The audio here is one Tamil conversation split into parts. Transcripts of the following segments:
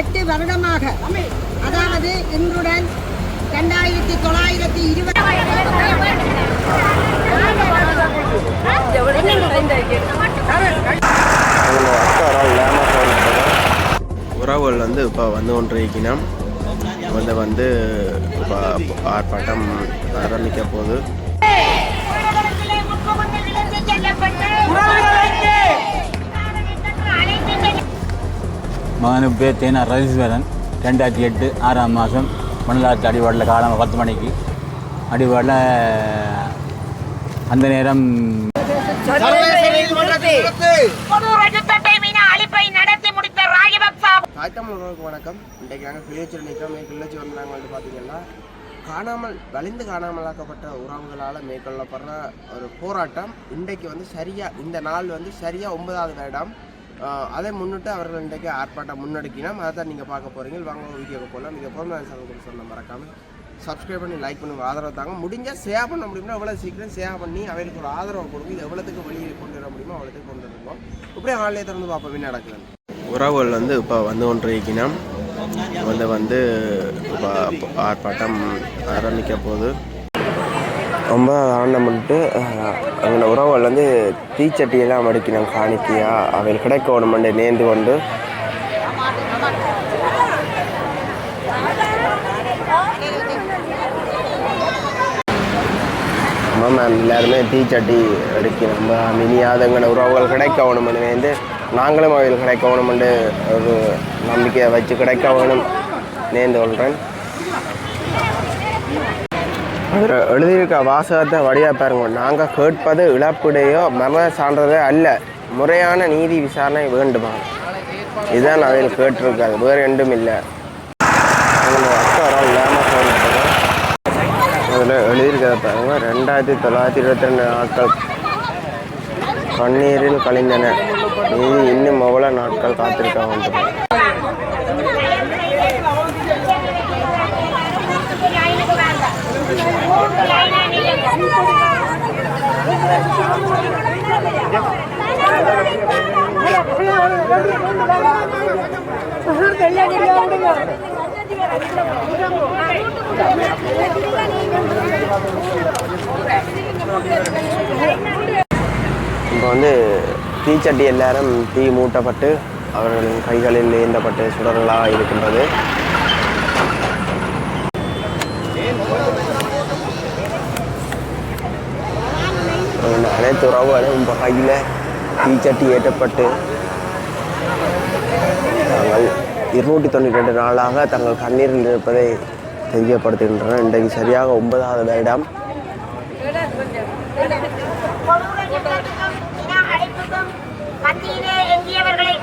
எட்டு வருடமாக. அதாவது இன்றுடன் இரண்டாயிரத்தி தொள்ளாயிரத்தி இருபது உறவுகள் வந்து இப்போ வந்து கொண்டிருக்கணும் வந்து வந்து இப்போ ஆர்ப்பாட்டம் ஆரம்பிக்க போகுது. மகனு பேர் தேனா ரதீஸ்வரன் ரெண்டாயிரத்தி எட்டு ஆறாம் மாதம் மணலாத்து அடிவாடில் காலம் பத்து மணிக்கு. அடிவாடில் அந்த நேரம் வணக்கம். இன்றைக்கு நாங்கள் கிளியச்சூர் நிற்கிறோம். கிளியச்சூர் வந்து நாங்கள் வந்து பார்த்தீங்கன்னா காணாமல் வலிந்து காணாமலாக்கப்பட்ட உறவுகளால் மேற்கொள்ளப்படுற ஒரு போராட்டம் இன்றைக்கு வந்து சரியாக இந்த நாள் வந்து சரியாக ஒன்பதாவது வருடம். அதை முன்னிட்டு அவர்கள் இன்றைக்கு ஆர்ப்பாட்டம் முன்னெடுக்கினோம். அதை தான் நீங்கள் பார்க்க போகிறீங்க வாங்க வீடியோக்கு போகலாம். நீங்கள் பொருளாதார சங்கத்தில் சொன்ன மறக்காமல் சப்ஸ்கிரைப் பண்ணி லைக் பண்ணி ஆதரவு தாங்க. முடிஞ்சால் ஷேர் பண்ண முடியும்னா எவ்வளோ சீக்கிரம் ஷேர் பண்ணி அவருக்கு ஒரு ஆதரவு கொடுங்க. இது எவ்வளோத்துக்கு வெளியே கொண்டு வர முடியுமோ அவ்வளோத்துக்கு கொண்டு வந்துருக்கோம் இப்படியே ஆன்லைன் திறந்து பார்ப்போம். என்ன நடக்குது உறவுகள் வந்து இப்போ வந்து கொண்டிருக்கணும் வந்து வந்து இப்போ ஆர்ப்பாட்டம் ஆரம்பிக்க போகுது. ரொம்ப ஆண்டம் பண்ணிட்டு அங்கே உறவுகள் வந்து தீச்சட்டியெல்லாம் மடிக்கணும் காணிக்கையா. அவைகள் கிடைக்கணுமெண்டு நேர்ந்து கொண்டு. ஆமாம் மேம் எல்லாருமே தீச்சட்டி அடிக்கணும் நம்ம மினியாதங்கன உறவுகள் கிடைக்க வேணும்னு வந்து நாங்களும் அவையில் கிடைக்க வேணும்னு ஒரு நம்பிக்கையை வச்சு கிடைக்க வேணும். நேர்ந்து கொள்கிறேன் அதில் எழுதியிருக்க வாசகத்தை வழியாக பாருங்க. நாங்கள் கேட்பது இழப்புடையோ மரண சான்றதோ அல்ல. முறையான நீதி விசாரணை வேண்டுமா? இதுதான் அதில் கேட்டிருக்காது வேறு ரெண்டும் இல்லை. இல்லாமல் அதில் எழுதியிருக்கிறத பாருங்க. ரெண்டாயிரத்தி தொள்ளாயிரத்தி இருபத்தி ரெண்டு நாட்கள் கண்ணீரில் கழிந்தன. நீதி இன்னும் எவ்வளோ நாட்கள் காத்திருக்க வேண்டும்? இப்போ வந்து தீச்சட்டி எல்லாரும் தீ மூட்டப்பட்டு அவர்களின் கைகளில் ஏந்தப்பட்டு சுடர்களாக இருக்கின்றது அவர்கள் அனைத்து உறவுகளும் இப்போ கையில் தீச்சட்டி ஏற்றப்பட்டு தாங்கள் இருநூற்றி தொண்ணூற்றி ரெண்டு நாளாக தங்கள் கண்ணீரில் இருப்பதை தெரியப்படுத்துகின்றனர். இன்றைக்கு சரியாக ஒன்பதாவது வருடம் மத்தியிலே எங்கியவர்களை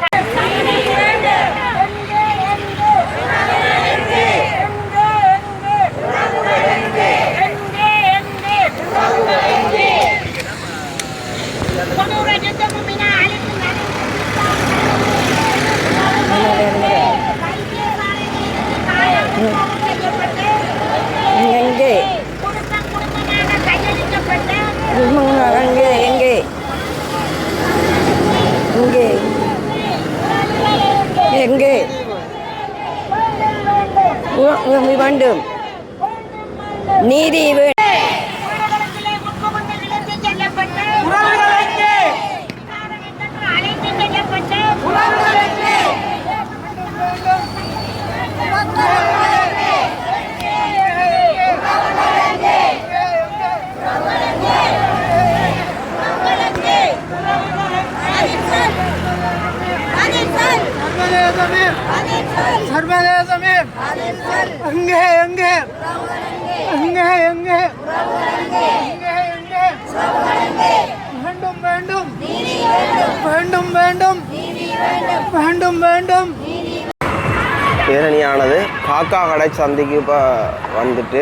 எங்கே குடும்பம் குடும்பமாக கையளிக்கப்பட்டு எங்கே எங்கே இங்கே எங்கே உ- உ- வேண்டும் நீதி சர்வதேசமே. அங்கே எங்கே அங்கே. எங்கே எங்கே? எங்கே வேண்டும் வேண்டும். வேண்டும். வேண்டும் வேண்டும். வேண்டும். பேரணியானது காக்கா கடை சந்தைக்கு இப்போ வந்துட்டு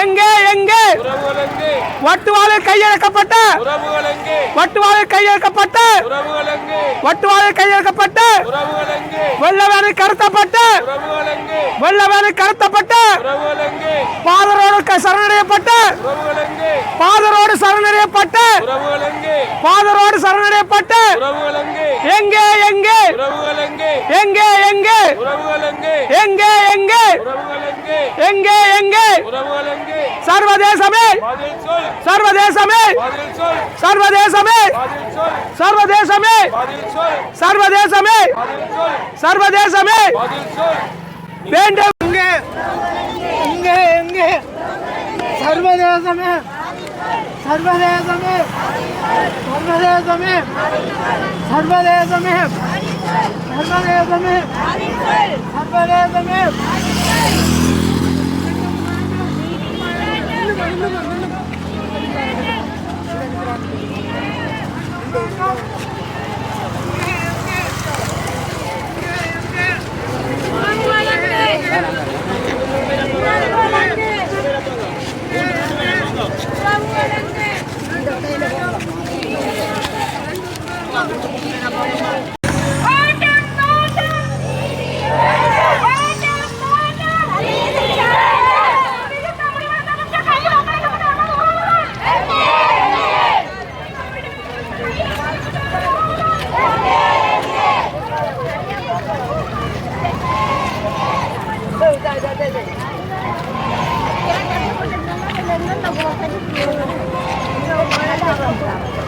எங்கே எங்கே வட்டுவாளில் கையெழுக்கப்பட்ட வட்டுவாளில் கையெழுக்கப்பட்ட வட்டுவாளில் கையெழுக்கப்பட்ட வெள்ளவேனை கடத்தப்பட்ட வெள்ளவேனை கடத்தப்பட்ட பாதரோடு சரணடையப்பட்ட பாதரோடு சரணடையப்பட்ட பாதரோடு சரணடையப்பட்ட எங்கே எங்கே எங்கே எங்கே எங்கே எங்கே எங்கே எங்கே సర్వదేశమే సర్వదేశమే సర్వదేశమే సర్వదేశమే సర్వదేశమే సర్వదేశమే ఇంగే ఇంగే ఇంగే సర్వదేశమే సర్వదేశమే సర్వదేశమే సర్వదేశమే సర్వదేశమే సర్వదేశమే Thank you. Thank you.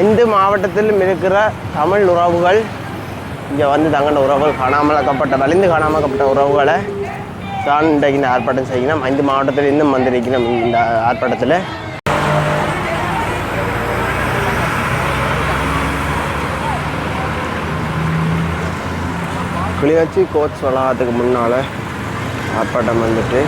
ஐந்து மாவட்டத்திலும் இருக்கிற தமிழ் உறவுகள் இங்கே வந்து தங்கின உறவுகள் காணாமலாக்கப்பட்ட வலிந்து காணாமலாக்கப்பட்ட உறவுகளை தான் இன்றைக்கு இந்த ஆர்ப்பாட்டம் செய்யணும் ஐந்து மாவட்டத்தில் இன்னும் வந்திருக்கணும் இந்த ஆர்ப்பாட்டத்தில். கிளியாச்சி கோச் வளாகத்துக்கு முன்னால் ஆர்ப்பாட்டம் வந்துட்டு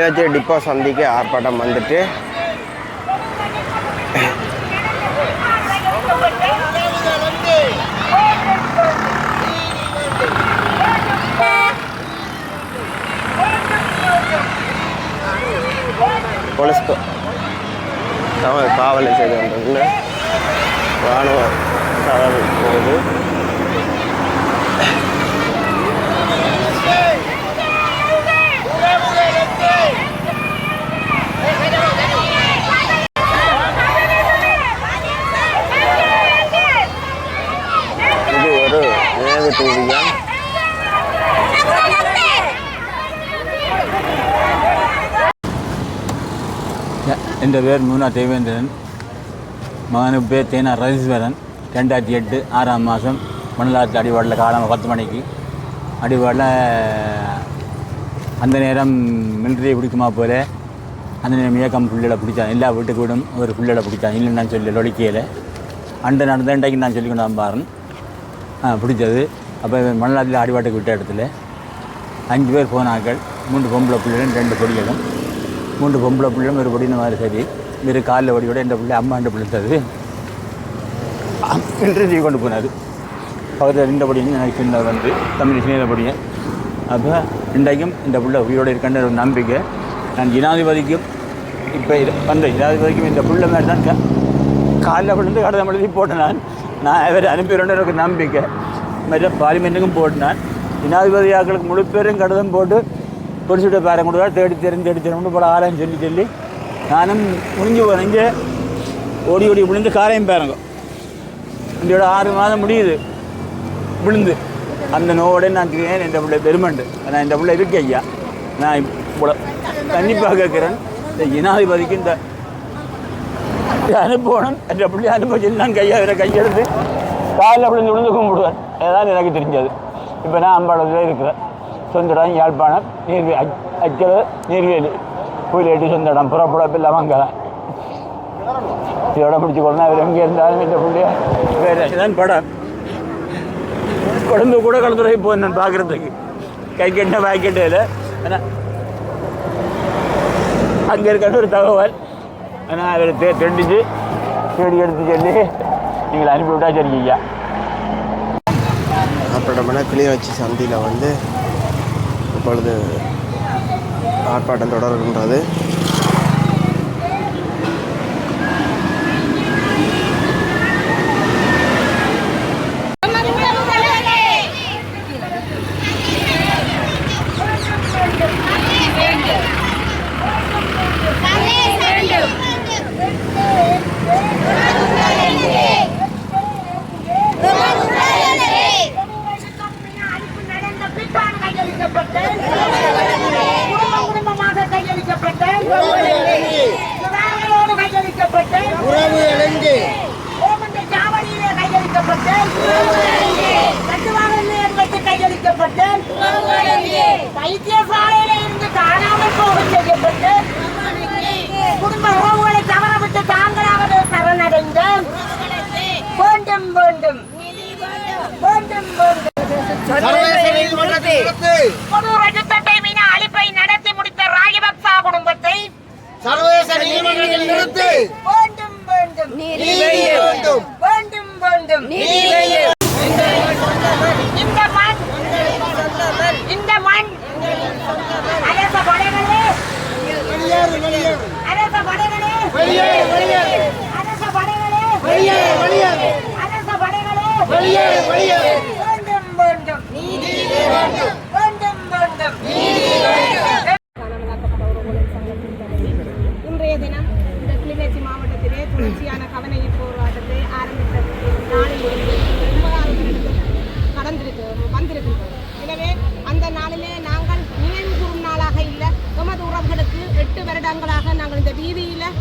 மீனாட்சி டிப்போ சந்திக்கு ஆர்ப்பாட்டம் வந்துட்டு போலீஸ்க்கு காவல் செய்து வந்திருந்தேன் ராணுவ போகுது എൻ്റെ പേര് മൂന ദേവേന്ദ്രൻ മകന് പേര് തേന രജീശ്വരൻ ரெண்டாயிரத்தி எட்டு ஆறாம் மாதம் மணலாத்து அடிவாடில் காலம் பத்து மணிக்கு அடிவாடில் அந்த நேரம் மிலிட்ரியை பிடிக்குமா போல அந்த நேரம் இயக்கம் பிள்ளைகளை பிடிச்சான் எல்லா வீட்டுக்கு விடும் ஒரு பிள்ளைகளை பிடிச்சான் இல்லைன்னு நான் சொல்லி லொடிக்கையில் அண்டை நடந்த இன்றைக்கு நான் சொல்லி கொண்டு பாருன் ஆ பிடிச்சது அப்போ மணலாத்தில் அடிவாட்டுக்கு விட்ட இடத்துல அஞ்சு பேர் போனாக்கள் மூன்று பொம்பளை பிள்ளைகளும் ரெண்டு பொடிகளும் மூன்று பொம்பளை பிள்ளைகளும் ஒரு பொடின மாதிரி சரி. வேறு காலில் வடியோட எந்த பிள்ளை அம்மா அம்மாண்ட பிள்ளைத்தது இன்டர்வியூ கொண்டு போனார். பக்கத்தில் ரெண்டு படியும் எனக்கு சின்ன வந்து தமிழ் சின்ன படியும். அப்போ இன்றைக்கும் இந்த பிள்ளை உயிரோடு இருக்கின்ற ஒரு நம்பிக்கை. நான் ஜனாதிபதிக்கும் இப்போ வந்த ஜனாதிபதிக்கும் இந்த பிள்ளை மாதிரி தான் க- காலைல விழுந்து கடந்த எழுதி போட்டேன் நான். நான் அவரை அனுப்பிடுறேன் எனக்கு நம்பிக்கை. மற்ற பார்லிமெண்ட்டுக்கும் போட்டினான் ஜனாதிபதியாக்களுக்கு முழு பேரும் கடிதம் போட்டு பொலிசுடைய பேரை கொடுத்தா தேடி தெரிஞ்சு தேடி தெரியும்னு போல ஆராய்ச்சி சொல்லி சொல்லி நானும் முடிஞ்சு போனேன் இங்கே ஓடி ஓடி விழுந்து காரையும் பேரங்க. இதோட ஆறு மாதம் முடியுது. விழுந்து. அந்த நோவோட நான் கேட்கிறேன் இந்த பிள்ளை பெருமண்டு. நான் இந்த பிள்ளை இருக்கு ஐயா. நான் இப்போ கண்டிப்பாக கேட்குறேன். இந்த ஜனாதிபதிக்கு இந்த அனுப்பணும். என்ற பிள்ளை அனுப்ப சொல்லி நான் கையை அவரை கையெடுத்து காலில் விழுந்து விழுந்து கும்பிடுவேன். ஏதாவது எனக்கு தெரிஞ்சது. இப்போ நான் அம்பாளத்தில் இருக்கிறேன். சொந்த யாழ்ப்பாணம் நீர்வே அச்சல் நீர்வேலி புயலேட்டு சொந்த இடம் புறப்படப்பு இல்லாமல் அங்கே தான் இதோட பிடிச்சி கொண்டா அவர் எங்கே இருந்தாலும் இந்த பிள்ளைய வேறு இதான் படம். குழந்தை கூட கலந்துரை போய் நான் பார்க்குறதுக்கு. கை கெட்ட பாக்கெட்டில் ஆனால் அங்கே இருக்கிற ஒரு தகவல். ஆனால் அவர் தே தெரிஞ்சு தேடி எடுத்து சொல்லி நீங்கள் அனுப்பிவிட்டா சரி ஐயா. ஆர்ப்பாட்டமான கிளிநொச்சி சந்தியில் வந்து இப்பொழுது ஆர்ப்பாட்டம் தொடர்கின்றது. தொடர்ச்சியான கவன போராட்டத்தை ஆரம்பித்தது. நாளில் இருந்து ஒன்பதாவது கடந்திருக்கு வந்திருக்கின்றோம் எனவே அந்த நாளிலே நாங்கள் நினைவு கூறும் நாளாக இல்லை. எமது உறவுகளுக்கு எட்டு வருடங்களாக நாங்கள் இந்த வீதியில்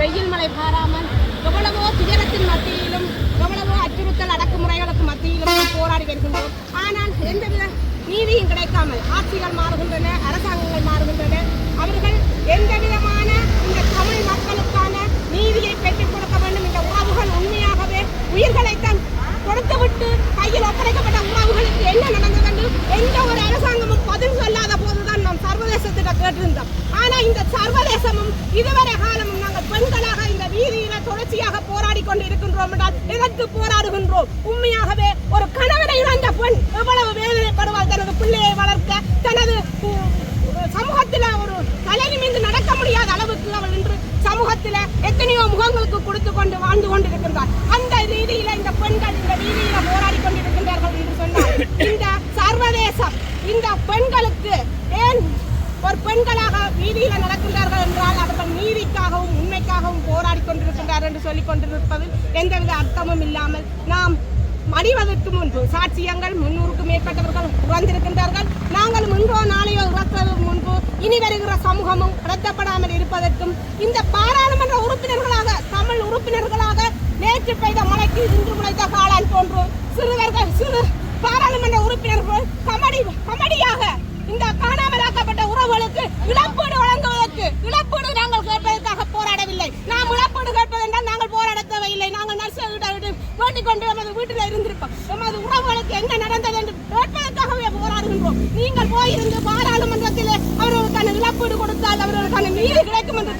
வெயில் மழை பாராமல் எவ்வளவோ துயரத்தின் மத்தியிலும் எவ்வளவோ அச்சுறுத்தல் அடக்குமுறைகளுக்கு மத்தியிலும் போராடி வருகின்றோம். ஆனால் எந்தவித நீதியும் கிடைக்காமல் ஆட்சிகள் மாறுகின்றன அரசாங்கங்கள் மாறுகின்றன. அவர்கள் எந்த விதமான இந்த தமிழ் மக்களுக்கான நீதியை பெற்றுக் கொடுக்க வேண்டும் இந்த உறவுகள் உண்மையாகவே உயிர்களைத்தான் கொடுத்துவிட்டு கையில் ஒப்படைக்கப்பட்ட உறவுகளுக்கு என்ன நடந்தது என்று எந்த ஒரு அரசாங்கமும் பதில் சொல்லாத போதுதான் நாம் சர்வதேசத்திட்ட கேட்டிருந்தோம். ஆனால் இந்த சர்வதேசமும் இதுவரை காலமும் நாங்கள் பெண்களாக இந்த வீதியில தொடர்ச்சியாக போராடி கொண்டு இருக்கின்றோம் என்றால் எதற்கு போராடுகின்றோம்? உண்மையாகவே ஒரு கணவனை இழந்த பெண் எவ்வளவு வேதனைப்படுவாள் தனது பிள்ளையை வளர்க்க தனது சமூகத்தில் ஒரு தலை நிமிர்ந்து நடக்க முடியாத அளவுக்கு அவள் இன்று சமூகத்தில் எத்தனையோ முகங்களுக்கு கொடுத்து கொண்டு வாழ்ந்து கொண்டிருக்கின்றார். அந்த ரீதியில இந்த பெண்கள் இந்த ரீதியில போராடி கொண்டிருக்கின்றார்கள் என்று சொன்னால் இந்த சர்வதேசம் இந்த பெண்களுக்கு ஏன் ஒரு பெண்களாக வீதியில நடக்கின்றார்கள் என்றால் அவர்கள் நீதிக்காகவும் உண்மைக்காகவும் போராடி கொண்டிருக்கின்றார் என்று சொல்லிக் கொண்டிருப்பது எந்தவித அர்த்தமும் இல்லாமல் நாம் மடிவதற்கு முன்பு சாட்சியங்கள் முன்னூறுக்கும் மேற்பட்டவர்கள் உறந்திருக்கின்றார்கள். நாங்கள் முன்போ நாளையோ இறப்பதற்கு முன்பு இனி வருகிற சமூகமும் கடத்தப்படாமல் இருப்பதற்கும் இந்த பாராளுமன்ற உறுப்பினர்களாக தமிழ் உறுப்பினர்களாக நேற்று பெய்த மழைக்கு இன்று முளைத்த காளான் போன்று சிறுவர்கள் சிறு பாராளுமன்ற உறுப்பினர்கள் கமடி கமடியாக இந்த காணாமலாக்கப்பட்ட உறவுகளுக்கு இழப்பீடு வழங்குவதற்கு இழப்பீடு நாங்கள் கேட்பதற்காக போராடவில்லை. நாம் இழப்பீடு கேட்பதென்றால் நாங்கள் போராட தேவையில்லை. நாங்கள் நர்சரிட வேண்டிக் கொண்டு நமது வீட்டில் இருந்திருப்போம் நமது உறவுகளுக்கு என்ன நடந்தது என்று கேட்பதற்காகவே போராடுகின்றோம் நீங்கள் போயிருந்து பாராளுமன்றத்தில் அவர்களுக்கான இழப்பீடு கொடுத்தால் அவர்களுக்கான நீதி கிடைக்கும் என்று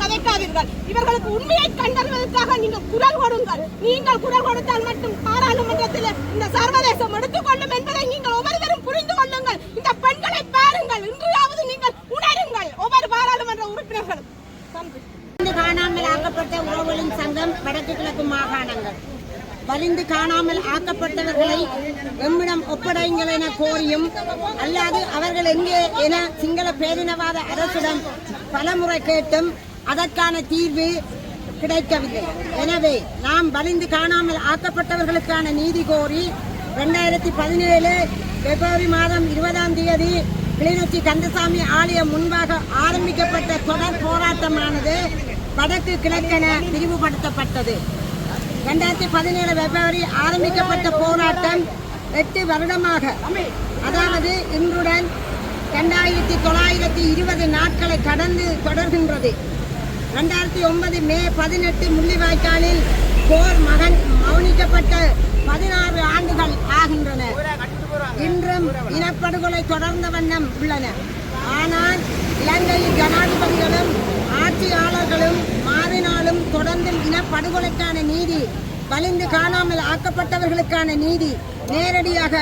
கதைக்காதீர்கள் இவர்களுக்கு உண்மையை கண்டறிவதற்காக நீங்கள் குரல் கொடுங்கள். நீங்கள் குரல் கொடுத்தால் மட்டும் பாராளுமன்றத்தில் இந்த சர்வதேசம் எடுத்துக்கொள்ளும் என்பதை நீங்கள் ஒவ்வொருவரும் புரிந்து கொள்ளுங்கள். இந்த பெண்களை பாருங்கள். இன்றையாவது நீங்கள் உணருங்கள். ஒவ்வொரு பாராளுமன்ற உறுப்பினர்களும். காணாமல் ஆக்கப்பட்ட உறவுகளின் சங்கம் வடக்கு கிழக்கு மாகாணங்கள். வலிந்து காணாமல் ஆக்கப்பட்டவர்களை எம்மிடம் ஒப்படைங்கள் என கோரியும் அல்லாது அவர்கள் எங்கே என சிங்கள பேரினவாத அரசிடம் பலமுறை கேட்டும் அதற்கான தீர்வு கிடைக்கவில்லை. எனவே நாம் வலிந்து காணாமல் ஆக்கப்பட்டவர்களுக்கான நீதி கோரி ரெண்டாயிரத்தி பதினேழு பிப்ரவரி மாதம் இருபதாம் தேதி கிளிநொச்சி கந்தசாமி ஆலயம் முன்பாக ஆரம்பிக்கப்பட்ட தொடர் போராட்டமானது வடக்கு கிழக்கென விரிவுபடுத்தப்பட்டது ரெண்டாயிரத்தி பதினேழு பிப்ரவரி ஆரம்பிக்கப்பட்ட போராட்டம் எட்டு வருடமாக அதாவது இன்றுடன் ரெண்டாயிரத்தி தொள்ளாயிரத்தி இருபது நாட்களை கடந்து தொடர்கின்றது. ரெண்டாயிரத்தி ஒன்பது மே பதினெட்டு முள்ளிவாய்க்காலில் போர் மகன் மௌனிக்கப்பட்ட பதினாறு ஆண்டுகள் ஆகின்றன. இன்றும் இனப்படுகொலை தொடர்ந்த வண்ணம் உள்ளன. ஆனால் இலங்கையில் ஜனாதிபதிகளும் ஆட்சியாளர்களும் மாறினாலும் தொடர்ந்து இனப்படுகொலைக்கான நீதி வலிந்து காணாமல் ஆக்கப்பட்டவர்களுக்கான நீதி நேரடியாக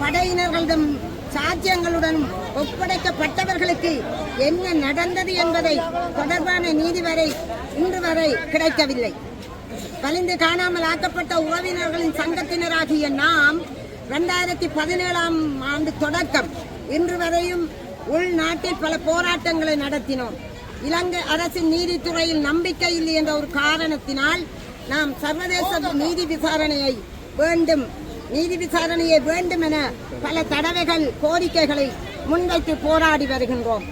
படையினர்களிடம் சாத்தியங்களுடன் ஒப்படைக்கப்பட்டவர்களுக்கு என்ன நடந்தது என்பதை தொடர்பான நீதி வரை இன்று வரை கிடைக்கவில்லை. வலிந்து காணாமல் ஆக்கப்பட்ட உறவினர்களின் சங்கத்தினராகிய நாம் ரெண்டாயிரத்தி பதினேழாம் ஆண்டு தொடக்கம் இன்று வரையும் உள்நாட்டில் பல போராட்டங்களை நடத்தினோம். இலங்கை அரசின் நீதித்துறையில் நம்பிக்கை இல்லை என்ற ஒரு காரணத்தினால் நாம் சர்வதேச நீதி விசாரணையை வேண்டும் நீதி விசாரணையை வேண்டுமென பல தடவைகள் கோரிக்கைகளை முன்வைத்து போராடி வருகின்றோம்.